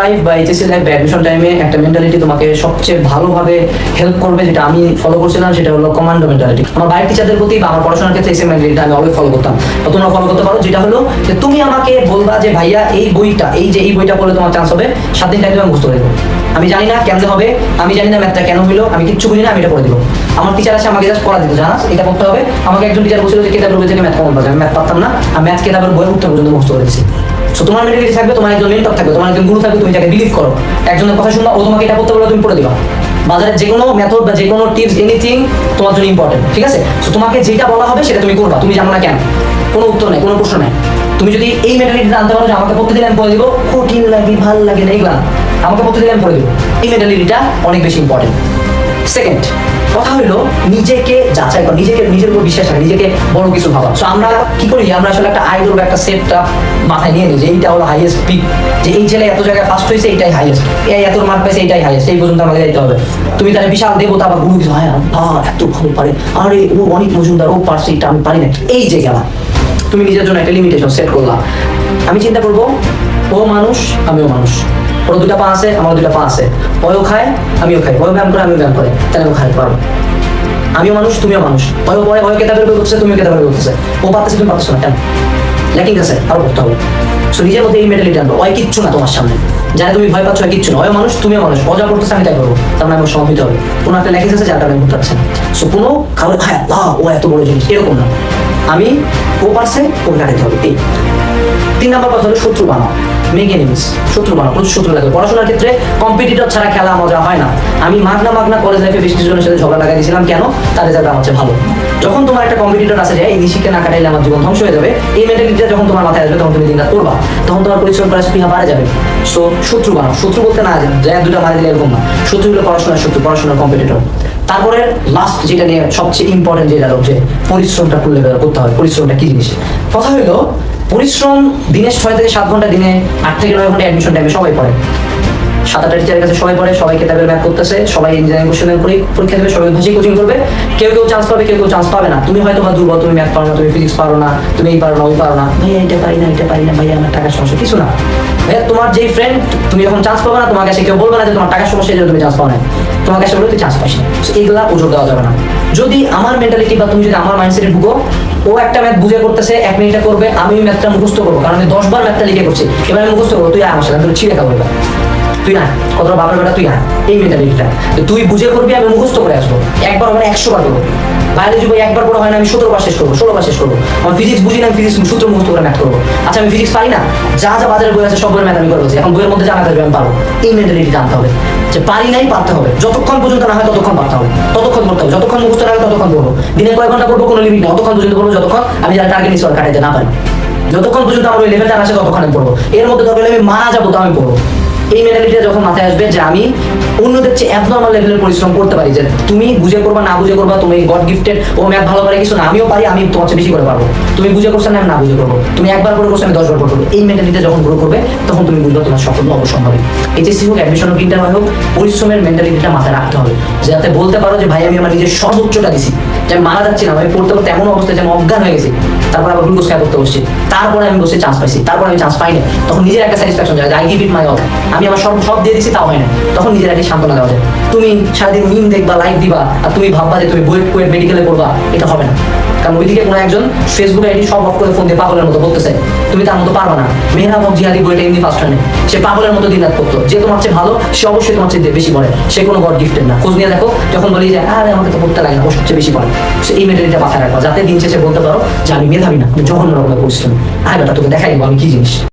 Life বা HSC life বা admission টাইমে একটা মেন্টালিটি তোমাকে সবচেয়ে ভালোভাবে হেল্প করবে, যেটা আমি ফলো করছিলাম, সেটা হলো কমান্ডো মেন্টালিটি আমার বাইরের টিচারদের প্রতি বা আমার পড়াশোনার ক্ষেত্রে এই মেন্টালিটি আমি অলওয়েজ ফলো করতাম। বা তোমরা ফলো করতে পারো, যেটা হলো যে তুমি আমাকে বলবা যে, ভাইয়া, এই বইটা, এই যে, এই বইটা পড়লে তোমার চান্স হবে, সাত দিন টাইমে আমি বুঝতে পারব। আমি জানি না কেমনে হবে, আমি জানি না ম্যাথটা কেন হইল, আমি কিচ্ছু বুঝি না, আমি এটা পড়ে দিব। আমার টিচার আছে আমাকে জাস্ট পড়া দিত জানাস এটা করতে হবে? আমাকে একজন টিচার বলছিল যে, কেতাবের বই থেকে ম্যাথ কমন পাবে। আমি ম্যাথ পারতাম না, আমি ম্যাথ কেতাবের বই উত্তর পর্যন্ত মুখস্থ করেছি সো তোমার মেন্টালিটি থাকবে, তোমার একজন মেন্টর থাকবে, তোমার একজন গুরু থাকবে, তুমি যাকে বিলিভ করো। একজনের কথা শুনবা, ও তোমাকে এটা করতে বলে তুমি পড়ে দিবা। বাজারে যে কোনো মেথড বা যে কোনো টিপস এনিথিং তোমার জন্য ইম্পর্টেন্ট ঠিক আছে? সো তোমাকে যেটা বলা হবে, সেটা তুমি করবা, তুমি জানো না কেন? কোনো উত্তর নেই, কোনো প্রশ্ন নেই। তুমি যদি এই মেন্টালিটি জানতে পারো যে আমাকে প্রতিদিন আমি পড়ে দিব, কঠিন লাগে, ভালো লাগে না, এইগুলা। আমাকে প্রতিদিন আমি পড়ে দিব। এই মেন্টালিটিটা অনেক বেশি ইম্পর্টেন্ট সেকেন্ড কথা হলো নিজেকে যাচাই করা, নিজেকে, নিজের উপর বিশ্বাস রাখা, নিজেকে বড় কিছু ভাবা। সো আমরা কি করি? আমরা আসলে একটা আইডল বা একটা সেটটা মাথায় নিয়ে নিই যে এইটা হলো হাইয়েস্ট পিক যে এই ছেলে এত জায়গায় ফার্স্ট হয়েছে, এইটাই হাইয়েস্ট এই এত মার্ক পাইছে এইটাই হাইয়েস্ট এই পর্যন্ত আমাকে যাইতে হবে। তুমি তাহলে বিশাল দেবতা বা গুরু কিছু, হয় আহ এত ভালো পারে। আরে, ও অনেক মজুমদার, ও পারছে এটা আমি পারি না এই যে গেলা। তুমি নিজের জন্য একটা লিমিটেশন সেট করলা। আমি চিন্তা করব, ও মানুষ আমিও মানুষ। ওর দুটা পা আছে আমার দুটা পা আছে। ওও খায়, আমিও খাই। ওও ব্যায়াম করে, আমিও ব্যায়াম করে। তাহলে আমি খাইতে পারব। আমিও মানুষ, তুমিও মানুষ। ওই ওই ওই কেতাবের বই করতেছে তুমিও কেতাবের বই করতেছে ও পারতেছে, তুমি পারতেছো না, কেন? ল্যাকিং আছে আরও করতে হবে। সো নিজের মধ্যে এই মেন্টালিটি আনব। ওই কিচ্ছু না তোমার সামনে। যারা তুমি ভয় পাচ্ছ কিচ্ছু না। ওই মানুষ, তুমিও মানুষ। ও যা করতেছে, আমি তাই করব। তার মানে আমার সমাপিত হবে। কোনো একটা ল্যাকিং আছে যাটা আমি করতে সো কোনো কারও হ্যাঁ বাহ ও এত বড় জিনিস। এরকম না। আমি ও পারছে, ওকে কাটাতে হবে। এই। তিন নম্বর কথা হলো শত্রু বানাও। মেক এনিমিস শত্রু বানাও, প্রচুর শত্রু লাগে পড়াশোনার ক্ষেত্রে কম্পিটিটর ছাড়া খেলা মজা হয় না। আমি মাগনা মাগনা কলেজ লাইফে বেশ কিছুজনের সাথে ঝগড়া লাগাই দিয়েছিলাম। কেন? তার রেজাল্ট আমার ভালো। যখন তোমার একটা কম্পিটিটর আছে যে, এই নিশিকে না কাটাইলে আমার জীবন ধ্বংস হয়ে যাবে। এই মেন্টালিটিটা যখন তোমার মাথায় আসবে, তখন তুমি দিনরাত করবা তখন তোমার পরিশ্রম করার স্পৃহা বাড়ে যাবে। সো শত্রু বানাও। শত্রু বলতে না যে এক, দুটা মারি দিলে এরকম না। শত্রু হলো পড়াশোনার শত্রু, পড়াশোনার কম্পিটিটর তারপরে লাস্ট যেটা নিয়ে সবচেয়ে ইম্পর্টেন্ট যেটা যে, পরিশ্রমটা করলে করতে হবে, পরিশ্রমটা কি জিনিস? কথা হলো পরিশ্রম দিনে ছয় থেকে সাত ঘণ্টা, দিনে আট থেকে নয় ঘণ্টা অ্যাডমিশন টাইমে সবাই পড়ে। সাত আটটা টিচারের কাছে সবাই পড়ে, সবাই কেতাবের ম্যাথ করতেছে, সবাই ইঞ্জিনিয়ারিং কোশ্চেনের পরীক্ষা দেবে, সবাই ভাষাই কোচিং করবে। কেউ কেউ চান্স পাবে, কেউ কেউ চান্স পাবে না। তুমি হয়তো বা দুর্বল, তুমি ম্যাথ পারো না, তুমি ফিজিক্স পারো না, তুমি এই পারো না, ওই পারো না। ভাইয়া, এটা পারি না, এটা পারি না, ভাইয়া, আমার টাকার সমস্যা। কিছু না। ভাইয়া, তোমার যেই ফ্রেন্ড তুমি যখন চান্স পাবে না তোমার কাছে কেউ বলবে না যে তোমার টাকার সমস্যা তুমি চান্স পাও না তোমার কাছে বলে তুই চান্স পাইস না। এইগুলা ওজোর দেওয়া যাবে না। যদি আমার মেন্টালিটি বা তুমি যদি আমার মাইন্ডসেটে ঢুকো ও একটা ম্যাথ বুঝে করতেছে, এক মিনিটে করবে, আমি ম্যাথটা মুখস্থ করব, কারণ আমি দশ বার ম্যাথটা লিখে করছি। এবার আমি মুখস্থ করব, তুই আমার সাথে তোকে ছিঁড়ে খাব এবার। তুই না কতটা বাপের বেটা, তুই আয়, এই মেন্টালিটিটা তুই বুঝে করবি, আমি মুখস্থ করে আসব। একবার মানে একশো বার করব। বায়োলজি বই একবার পড়া হয় না, আমি সতেরো বার শেষ করব ষোলো বার শেষ করব। আমার ফিজিক্স বুঝি না, আমি ফিজিক্স সূত্র মুখস্থ করে ম্যাথ করব। আচ্ছা আমি ফিজিক্স পারি না? যা যা বাজারে বই আছে, সব বইয়ের ম্যাথ আমি করব এখন বইয়ের মধ্যে জানা থাকবে আমি পারব। এই মেন্টালিটি জানতে হবে। যে পারি নাই, পারতে হবে। যতক্ষণ পর্যন্ত না হয়, ততক্ষণ পারতে হবে। ততক্ষণ করতে হবে। যতক্ষণ মুখস্থ না হয়, ততক্ষণ করব দিনে কয়েক ঘণ্টা পড়ব, কোনো লিমিট নেই। ততক্ষণ পর্যন্ত করব যতক্ষণ আমি যারা টার্গেট নিচ্ছি কাটাইতে না পারি। যতক্ষণ পর্যন্ত আমার ওই লেভেলটা আসে, ততক্ষণ আমি পড়ব। এর মধ্যে দরকার আমি মারা যাব তো আমি পড়ব। এই মেন্টালিটিটা যখন মাথায় আসবে যে আমি অন্যদের চেয়ে অ্যাবনর্মাল লেভেলের পরিশ্রম করতে পারি, যে তুমি বুঝে করবা, না বুঝে করবা, তুমি গড গিফটেড ও ম্যাথ ভালো পারে কিছু না, আমিও পারি, আমি তোমার চেয়ে বেশি করে পারব। তুমি বুঝে করছ না, আমি না বুঝে করব। তুমি একবার করে করছ, আমি দশবার করে করব। এই মেন্টালিটি যখন গ্রো করবে, তখন তুমি বুঝবে তোমার সফল অবশ্যই হবে। এইচএসসি হোক অ্যাডমিশন হোক ইন্টার হোক, পরিশ্রমের মেন্টালিটিটা মাথায় রাখতে হবে। যাতে বলতে পারো যে, ভাই, আমি আমার নিজের সর্বোচ্চটা দিছি। যে মারা যাচ্ছি না, আমি পড়তে পড়তে এমন অবস্থায় যে আমি অজ্ঞান হয়ে গেছি। তারপর আবার গ্লুকোজ খাই করতে বসছি। তারপরে আমি বসে চান্স পাইছি। তারপর আমি চান্স পাই না তখন নিজের একটা স্যাটিসফ্যাকশন যায় I give it my all আমি আমার সব সব দিয়ে দিছি, তাও হয় না। তখন নিজের একটা সান্ত্বনা দেওয়া যায়। তুমি সারাদিন মিম দেখবা লাইক দিবা, আর তুমি ভাববা যে তুমি বুয়েট কুয়েট মেডিকেলে পড়বা, এটা হবে না। কারণ ওইদিকে কোনো একজন ফেসবুক আইডি সব অফ করে ফোন দিয়ে পাগলের মতো বলতেছে, তুমি তার মতো পারবা না। মেহরা জিহাদি বইটা এমনি ফার্স্ট টানে সে পাগলের মতো দিন রাত করতো যে তোমার চেয়ে ভালো, সে অবশ্যই তোমার চেয়ে বেশি পড়ে। সে কোনো গড গিফটের না। খোঁজ নিয়ে দেখো, যখন বলি যে, আরে, আমাকে তো পড়তে লাগে না, ও সবচেয়ে বেশি পড়ে। সো এই মেন্টালিটা মাথায় রাখবা। যাতে দিন শেষে বলতে পারো যে, আমি মেধাবী না যখন রকমের পরিশ্রম। আয় বেটা তোকে দেখাই আমি কি জিনিস।